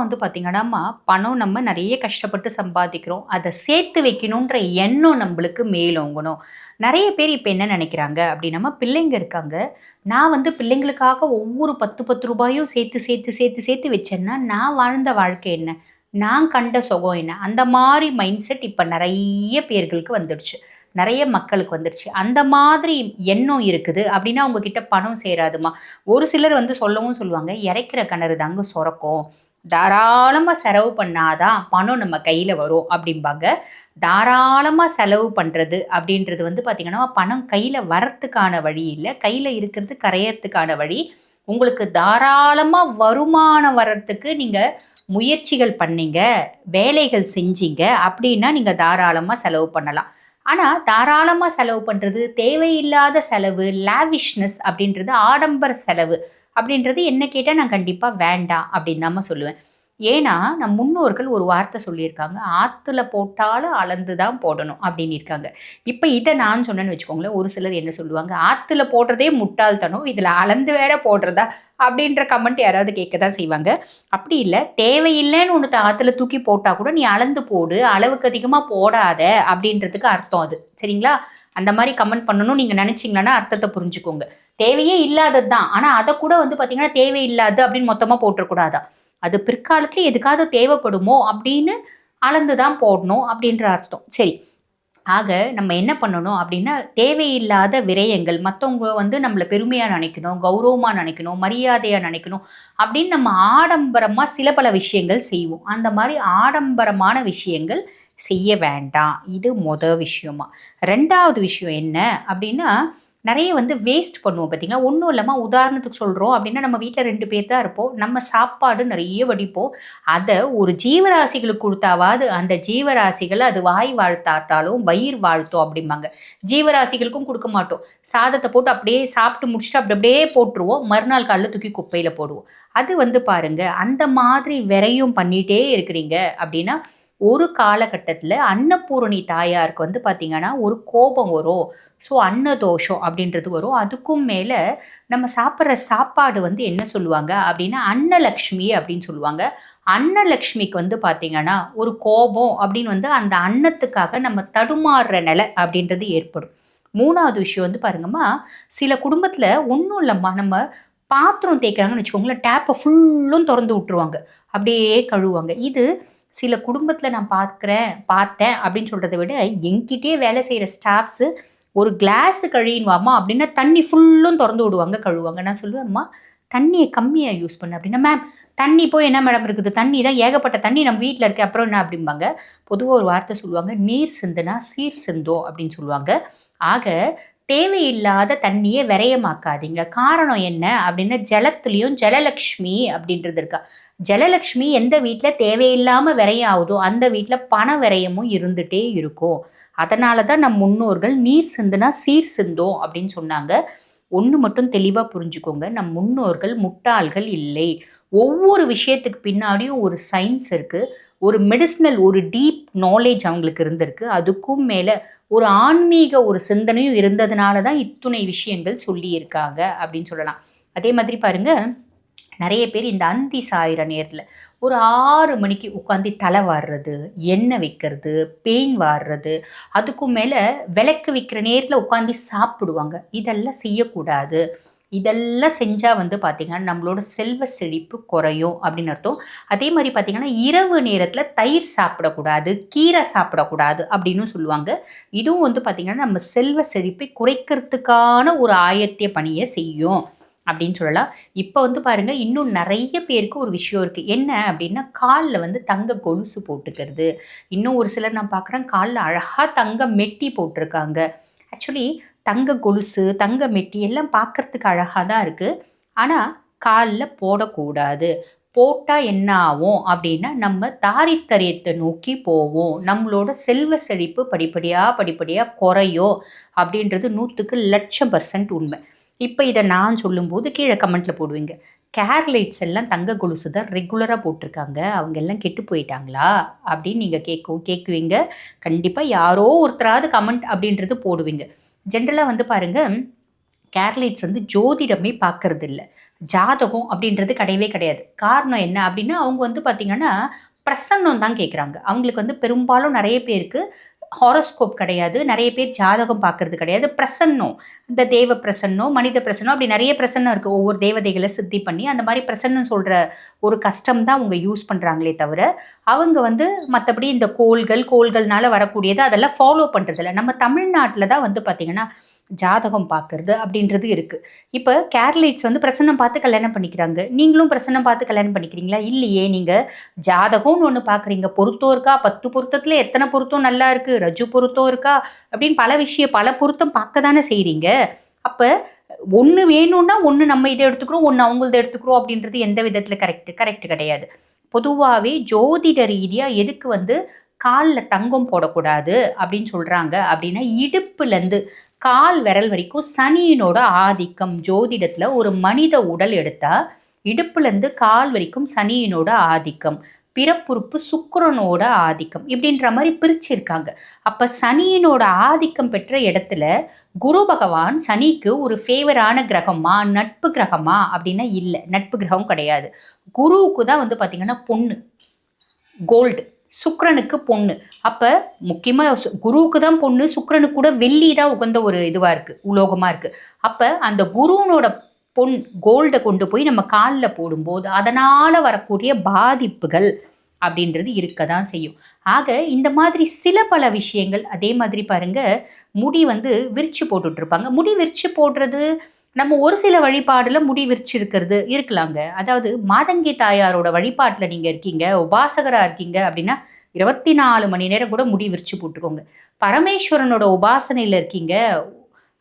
பொதுவாக வந்து பார்த்திங்கன்னா பணம் நம்ம நிறைய கஷ்டப்பட்டு சம்பாதிக்கிறோம். அதை சேர்த்து வைக்கணுன்ற எண்ணம் நம்மளுக்கு மேலோங்கணும். நிறைய பேர் இப்போ என்ன நினைக்கிறாங்க அப்படின்னா பிள்ளைங்க இருக்காங்க. நான் வந்து பிள்ளைங்களுக்காக ஒவ்வொரு பத்து பத்து ரூபாயும் சேர்த்து சேர்த்து சேர்த்து சேர்த்து வச்சேன்னா நான் வாழ்ந்த வாழ்க்கை என்ன? நான் கண்ட சுகம் என்ன? அந்த மாதிரி மைண்ட் செட் இப்போ நிறைய பேர்களுக்கு வந்துடுச்சு. நிறைய மக்களுக்கு வந்துடுச்சு. அந்த மாதிரி எண்ணம் இருக்குது அப்படின்னா உங்ககிட்ட பணம் சேராதுமா? ஒரு சிலர் வந்து சொல்லவும் சொல்லுவாங்க இறைக்கிற கிணறு தாங்க சுரக்கும். தாராளமாக செலவு பண்ணாதான் பணம் நம்ம கையில் வரும் அப்படிம்பாங்க. தாராளமாக செலவு பண்ணுறது அப்படின்றது வந்து பார்த்திங்கன்னா பணம் கையில் வரத்துக்கான வழி இல்லை. கையில் இருக்கிறது கரையறதுக்கான வழி. உங்களுக்கு தாராளமாக வருமானம் வர்றதுக்கு நீங்கள் முயற்சிகள் பண்ணீங்க வேலைகள் செஞ்சீங்க அப்படின்னா நீங்கள் தாராளமாக செலவு பண்ணலாம். ஆனால் தாராளமாக செலவு பண்ணுறது தேவையில்லாத செலவு லாவிஷ்னஸ் அப்படின்றது ஆடம்பர செலவு. அப்படின்றது என்ன கேட்டால் நான் கண்டிப்பாக வேண்டாம் அப்படின்னு தான் சொல்லுவேன். ஏன்னா நம் முன்னோர்கள் ஒரு வார்த்தை சொல்லியிருக்காங்க ஆற்றுல போட்டாலும் அளந்து தான் போடணும் அப்படின்னு இருக்காங்க. இப்போ இதை நான் சொன்னேன்னு வச்சுக்கோங்களேன் ஒரு சிலர் என்ன சொல்லுவாங்க ஆற்றுல போடுறதே முட்டாள்தனம் இதில் அளந்து வேற போடுறதா? அப்படின்ற கமெண்ட் யாராவது கேட்க தான் செய்வாங்க. அப்படி இல்லை தேவையில்லைன்னு ஒன்று ஆற்றுல தூக்கி போட்டால் கூட நீ அளந்து போடு அளவுக்கு அதிகமாக போடாத அப்படின்றதுக்கு அர்த்தம் அது. சரிங்களா? அந்த மாதிரி கமெண்ட் பண்ணணும் நீங்கள் நினச்சிங்கன்னா அர்த்தத்தை புரிஞ்சுக்கோங்க. தேவையே இல்லாதது தான் ஆனால் அதை கூட வந்து பார்த்தீங்கன்னா தேவையில்லாது அப்படின்னு மொத்தமாக போட்டுறக்கூடாதான் அது பிற்காலத்தில் எதுக்காவது தேவைப்படுமோ அப்படின்னு அளந்து தான் போடணும் அப்படின்ற அர்த்தம். சரி. ஆக நம்ம என்ன பண்ணணும் அப்படின்னா தேவையில்லாத விரயங்கள் மற்றவங்க வந்து நம்மளை பெருமையாக நினைக்கணும் கௌரவமாக நினைக்கணும் மரியாதையாக நினைக்கணும் அப்படின்னு நம்ம ஆடம்பரமாக சில பல விஷயங்கள் செய்வோம். அந்த மாதிரி ஆடம்பரமான விஷயங்கள் செய்ய வேண்டாம். இது மொதல் விஷயமா. ரெண்டாவது விஷயம் என்ன அப்படின்னா நிறைய வந்து வேஸ்ட் பண்ணுவோம் பார்த்தீங்களா? ஒன்றும் இல்லாமல் உதாரணத்துக்கு சொல்கிறோம் அப்படின்னா நம்ம வீட்டில் ரெண்டு பேர் தான் இருப்போம். நம்ம சாப்பாடு நிறைய வடிப்போம். அதை ஒரு ஜீவராசிகளுக்கு கொடுத்தாவது அந்த ஜீவராசிகளை அது வாய் வாழ்த்தாட்டாலும் வயிறு வாழ்த்தோம் அப்படிம்பாங்க. ஜீவராசிகளுக்கும் கொடுக்க மாட்டோம். சாதத்தை போட்டு அப்படியே சாப்பிட்டு முடிச்சுட்டு அப்படி அப்படியே போட்டுருவோம். மறுநாள் காலையில் தூக்கி குப்பையில் போடுவோம். அது வந்து பாருங்க அந்த மாதிரி விரையும் பண்ணிகிட்டே இருக்கிறீங்க அப்படின்னா ஒரு காலகட்டத்தில் அன்னபூரணி தாயாருக்கு வந்து பார்த்திங்கன்னா ஒரு கோபம் வரும். ஸோ அன்னதோஷம் அப்படின்றது வரும். அதுக்கும் மேலே நம்ம சாப்பிட்ற சாப்பாடு வந்து என்ன சொல்லுவாங்க அப்படின்னா அன்னலக்ஷ்மி அப்படின்னு சொல்லுவாங்க. அன்னலக்ஷ்மிக்கு வந்து பார்த்திங்கன்னா ஒரு கோபம் அப்படின்னு வந்து அந்த அன்னத்துக்காக நம்ம தடுமாறுற நிலை அப்படின்றது ஏற்படும். மூணாவது விஷயம் வந்து பாருங்கம்மா சில குடும்பத்தில் ஒன்றும் இல்லைம்மா நம்ம பாத்திரம் தேய்க்கிறாங்கன்னு வச்சுக்கோங்களேன் டேப்பை ஃபுல்லும் திறந்து விட்டுருவாங்க. அப்படியே கழுவுவாங்க. இது சில குடும்பத்தில் நான் பார்க்குறேன் பார்த்தேன் அப்படின்னு சொல்கிறத விட எங்கிட்டே வேலை செய்கிற ஸ்டாஃப்ஸு ஒரு கிளாஸு கழியின்வாமா அப்படின்னா தண்ணி ஃபுல்லும் திறந்து விடுவாங்க கழுவாங்க நான் சொல்லுவேன் அம்மா தண்ணியை கம்மியாக யூஸ் பண்ண அப்படின்னா மேம் தண்ணி போய் என்ன மேடம் இருக்குது? தண்ணி தான் ஏகப்பட்ட தண்ணி நம்ம வீட்டில் இருக்குது அப்புறம் என்ன? அப்படிம்பாங்க. பொதுவாக ஒரு வார்த்தை சொல்லுவாங்க நீர் சிந்துனா சீர் சிந்தோ அப்படின்னு சொல்லுவாங்க. ஆக தேவையில்லாத தண்ணியை விரயமாக்காதீங்க. காரணம் என்ன அப்படின்னா ஜலத்துலேயும் ஜலலக்ஷ்மி அப்படின்றது இருக்கா. ஜலலக்ஷ்மி எந்த வீட்டில் தேவையில்லாமல் விரயம் ஆகுதோ அந்த வீட்டில் பண விரயமும் இருந்துகிட்டே இருக்கும். அதனால தான் நம் முன்னோர்கள் நீர் சிந்துனா சீர் சிந்தோம் அப்படின்னு சொன்னாங்க. ஒன்று மட்டும் தெளிவாக புரிஞ்சுக்கோங்க. நம் முன்னோர்கள் முட்டாள்கள் இல்லை. ஒவ்வொரு விஷயத்துக்கு பின்னாடியும் ஒரு சயின்ஸ் இருக்குது ஒரு மெடிசினல் ஒரு டீப் நாலேஜ் அவங்களுக்கு இருந்திருக்கு. அதுக்கும் மேலே ஒரு ஆன்மீக ஒரு சிந்தனையும் இருந்ததுனால தான் இத்துணை விஷயங்கள் சொல்லியிருக்காங்க அப்படின்னு சொல்லலாம். அதே மாதிரி பாருங்கள் நிறைய பேர் இந்த அந்தி சாயிற நேரத்தில் ஒரு ஆறு மணிக்கு உட்காந்து தலை வாடுறது எண்ணெய் வைக்கிறது பெயின் வாடுறது அதுக்கும் மேலே விளக்கு விற்கிற நேரத்தில் உட்காந்து சாப்பிடுவாங்க. இதெல்லாம் செய்யக்கூடாது. இதெல்லாம் செஞ்சால் வந்து பார்த்திங்கன்னா நம்மளோட செல்வ செழிப்பு குறையும் அப்படின்னு அர்த்தம். அதே மாதிரி பார்த்திங்கன்னா இரவு நேரத்தில் தயிர் சாப்பிடக்கூடாது கீரை சாப்பிடக்கூடாது அப்படின்னு சொல்லுவாங்க. இதுவும் வந்து பார்த்திங்கன்னா நம்ம செல்வ செழிப்பை குறைக்கிறதுக்கான ஒரு ஆயத்திய பணியை செய்யும் அப்படின்னு சொல்லலாம். இப்போ வந்து பாருங்கள் இன்னும் நிறைய பேருக்கு ஒரு விஷயம் இருக்குது என்ன அப்படின்னா காலில் வந்து தங்க கொலுசு போட்டுக்கிறது. இன்னும் ஒரு சிலர் நான் பார்க்குறேன் காலில் அழகாக தங்க மெட்டி போட்டிருக்காங்க. ஆக்சுவலி தங்க கொலுசு தங்க மெட்டி எல்லாம் பார்க்குறதுக்கு அழகாக தான் இருக்குது ஆனால் காலில் போடக்கூடாது. போட்டால் என்ன ஆகும் அப்படின்னா நம்ம தாரித்தரியத்தை நோக்கி போவோம். நம்மளோட செல்வ செழிப்பு படிப்படியாக படிப்படியாக குறையும் அப்படின்றது நூற்றுக்கு லட்சம் பர்சன்ட் உண்மை. இப்போ இதை நான் சொல்லும்போது கீழே கமெண்ட்டில் போடுவீங்க. கேர்லைட்ஸ் எல்லாம் தங்க கொலுசு தான் ரெகுலராக போட்டிருக்காங்க. அவங்க எல்லாம் கெட்டு போயிட்டாங்களா? அப்படின்னு நீங்கள் கேட்கும் கேட்குவீங்க. கண்டிப்பாக யாரோ ஒருத்தராவது கமெண்ட் அப்படின்றது போடுவீங்க. ஜென்ரலாக வந்து பாருங்கள் கேர்லைட்ஸ் வந்து ஜோதிடமே பார்க்கறது இல்லை ஜாதகம் அப்படின்றது கிடையவே கிடையாது. காரணம் என்ன அப்படின்னா அவங்க வந்து பார்த்திங்கன்னா பிரசன்னம் தான் கேட்குறாங்க அவங்களுக்கு வந்து பெரும்பாலும் நிறைய பேருக்கு ஹாரோஸ்கோப் கிடையாது. நிறைய பேர் ஜாதகம் பார்க்கறது கிடையாது. பிரசன்னம் இந்த தேவ பிரசன்னம் மனித பிரசன்னம் அப்படி நிறைய பிரசன்னம் இருக்குது ஒவ்வொரு தேவதைகளை சித்தி பண்ணி அந்த மாதிரி பிரசன்னம் சொல்கிற ஒரு கஷ்டம் தான் அவங்க யூஸ் பண்ணுறாங்களே தவிர அவங்க வந்து மற்றபடி இந்த கோள்கள் கோள்கள்னால வரக்கூடியது அதெல்லாம் ஃபாலோ பண்ணுறதில்ல நம்ம தமிழ்நாட்டில் தான் வந்து பார்த்திங்கன்னா ஜாதகம் பார்க்கறது அப்படின்றது இருக்குது இப்போ கேர்லைட்ஸ் வந்து பிரசன்னம் பார்த்து கல்யாணம் பண்ணிக்கிறாங்க. நீங்களும் பிரசன்னம் பார்த்து கல்யாணம் பண்ணிக்கிறீங்களா? இல்லையே. நீங்கள் ஜாதகம்னு ஒன்று பார்க்குறீங்க. பொருத்தம் இருக்கா? பத்து பொருத்தத்தில் எத்தனை பொருத்தம் நல்லா இருக்குது ரஜு பொருத்தம் இருக்கா? அப்படின்னு பல விஷயம் பல பொருத்தம் பார்க்க தானே செய்கிறீங்க அப்போ ஒன்று வேணும்னா ஒன்று நம்ம இதை எடுத்துக்கிறோம் ஒன்று அவங்களது எடுத்துக்கிறோம் அப்படின்றது எந்த விதத்தில் கரெக்டு கரெக்ட் கிடையாது. பொதுவாகவே ஜோதிட ரீதியாக எதுக்கு வந்து காலில் தங்கம் போடக்கூடாது அப்படின்னு சொல்கிறாங்க அப்படின்னா இடுப்புலேருந்து கால் விரல் வரைக்கும் சனியினோட ஆதிக்கம் ஜோதிடத்தில் ஒரு மனித உடல் எடுத்தால் இடுப்புலேருந்து கால் வரைக்கும் சனியினோட ஆதிக்கம் பிறப்புறுப்பு சுக்கரனோட ஆதிக்கம் இப்படின்ற மாதிரி பிரிச்சிருக்காங்க. அப்போ சனியினோட ஆதிக்கம் பெற்ற இடத்துல குரு பகவான் சனிக்கு ஒரு ஃபேவரான கிரகமா நட்பு கிரகமா அப்படின்னா இல்லை நட்பு கிரகம் கிடையாது. குருவுக்கு தான் வந்து பார்த்திங்கன்னா பொண்ணு கோல்டு சுக்கரனுக்கு பொண்ணு. அப்போ முக்கியமாக குருவுக்கு தான் பொண்ணு சுக்கரனுக்கு கூட வெள்ளி தான் உகந்த ஒரு இதுவாக இருக்குது உலோகமாக இருக்குது அப்போ அந்த குருவனோட பொன் கோல்டை கொண்டு போய் நம்ம காலில் போடும்போது அதனால் வரக்கூடிய பாதிப்புகள் அப்படின்றது இருக்க தான் செய்யும். ஆக இந்த மாதிரி சில பல விஷயங்கள் அதே மாதிரி பாருங்கள் முடி வந்து விரிச்சு போட்டுட்ருப்பாங்க முடி விரிச்சு போடுறது நம்ம ஒரு சில வழிபாடில் முடி விரிச்சு இருக்கிறது இருக்கலாங்க. அதாவது மாதங்கி தாயாரோட வழிபாட்டில் நீங்கள் இருக்கீங்க உபாசகராக இருக்கீங்க அப்படின்னா இருபத்தி நாலு மணி நேரம் கூட முடி விரிச்சு போட்டுக்கோங்க. பரமேஸ்வரனோட உபாசனையில் இருக்கீங்க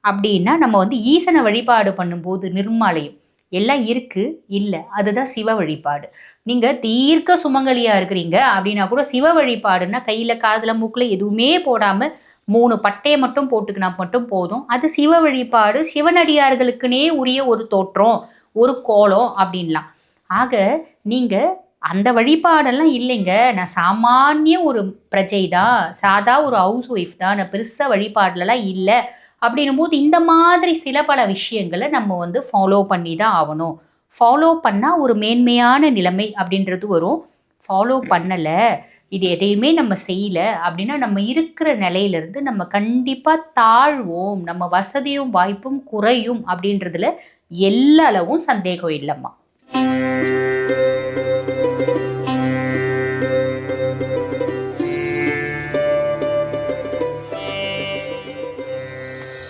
அப்படின்னா நம்ம வந்து ஈசனை வழிபாடு பண்ணும்போது நிர்மாலயம் எல்லாம் இருக்கு இல்லை. அதுதான் சிவ வழிபாடு. நீங்கள் தீர்க்க சுமங்கலியா இருக்கிறீங்க அப்படின்னா கூட சிவ வழிபாடுன்னா கையில் காதில் மூக்கில் எதுவுமே போடாமல் மூணு பட்டையை மட்டும் போட்டுக்கினா மட்டும் போதும். அது சிவ வழிபாடு சிவனடியார்களுக்குனே உரிய ஒரு தோற்றம் ஒரு கோலம் அப்படின்லாம். ஆக நீங்கள் அந்த வழிபாடெல்லாம் இல்லைங்க. நான் சாமானிய ஒரு பிரஜை தான். சாதா ஒரு ஹவுஸ் ஒய்ஃப் தான். நான் பெருசாக வழிபாடுலலாம் இல்லை. அப்படின்னும் போது இந்த மாதிரி சில பல விஷயங்களை நம்ம வந்து ஃபாலோ பண்ணி தான் ஆகணும். ஃபாலோ பண்ணால் ஒரு மேன்மையான நிலைமை அப்படின்றது வரும். ஃபாலோ பண்ணலை. இது எதையுமே நம்ம செய்யல அப்படின்னா நம்ம இருக்கிற நிலையிலிருந்து நம்ம கண்டிப்பாக தாழ்வோம் நம்ம வசதியும் வாய்ப்பும் குறையும் அப்படின்றதுல எல்லா அளவும் சந்தேகம் இல்லைம்மா.